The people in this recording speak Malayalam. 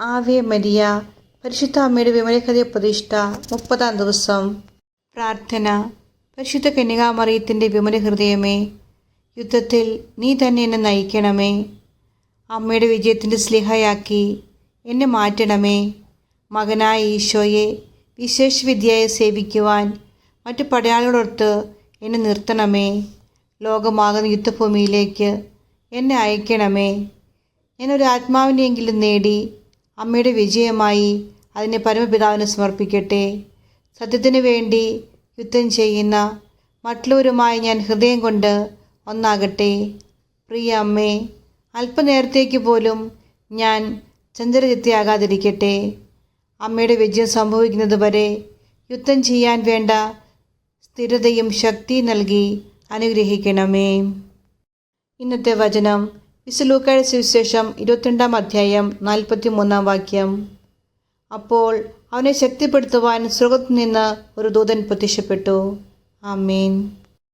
ആവേ മരിയ പരിശുദ്ധ അമ്മയുടെ വിമലഹൃദയ പ്രതിഷ്ഠ മുപ്പതാം ദിവസം. പ്രാർത്ഥന. പരിശുദ്ധ കന്യകാമറിയത്തിന്റെ വിമല ഹൃദയമേ യുദ്ധത്തിൽ നീ തന്നെ എന്നെ നയിക്കണമേ. അമ്മയുടെ വിജയത്തിന്റെ സ്ലിഹയാക്കി എന്നെ മാറ്റണമേ. മകനായ ഈശോയെ വിശേഷ വിദ്യയെ സേവിക്കുവാൻ മറ്റു പടയാളികളോടൊത്ത് എന്നെ നിർത്തണമേ. ലോകമാകുന്ന യുദ്ധഭൂമിയിലേക്ക് എന്നെ അയക്കണമേ. ഞാനൊരു ആത്മാവിനെയെങ്കിലും നേടി അമ്മയുടെ വിജയമായി അതിനെ പരമപിതാവിന് സമർപ്പിക്കട്ടെ. സത്യത്തിന് വേണ്ടി യുദ്ധം ചെയ്യുന്ന മറ്റുള്ളവരുമായി ഞാൻ ഹൃദയം കൊണ്ട് ഒന്നാകട്ടെ. പ്രിയ അമ്മേ അല്പനേരത്തേക്ക് പോലും ഞാൻ ചന്ദ്രചിത്തിയാകാതിരിക്കട്ടെ അമ്മയുടെ വിജയം സംഭവിക്കുന്നത് വരെ യുദ്ധം ചെയ്യാൻ വേണ്ട സ്ഥിരതയും ശക്തിയും നൽകി അനുഗ്രഹിക്കണമേ. ഇന്നത്തെ വചനം വിസുലൂക്കായുടെ സുവിശേഷം ഇരുപത്തിരണ്ടാം അധ്യായം നാൽപ്പത്തി മൂന്നാം വാക്യം. അപ്പോൾ അവനെ ശക്തിപ്പെടുത്തുവാൻ സ്വർഗത്തു നിന്ന് ഒരു ദൂതൻ പ്രത്യക്ഷപ്പെട്ടു. ആമേൻ.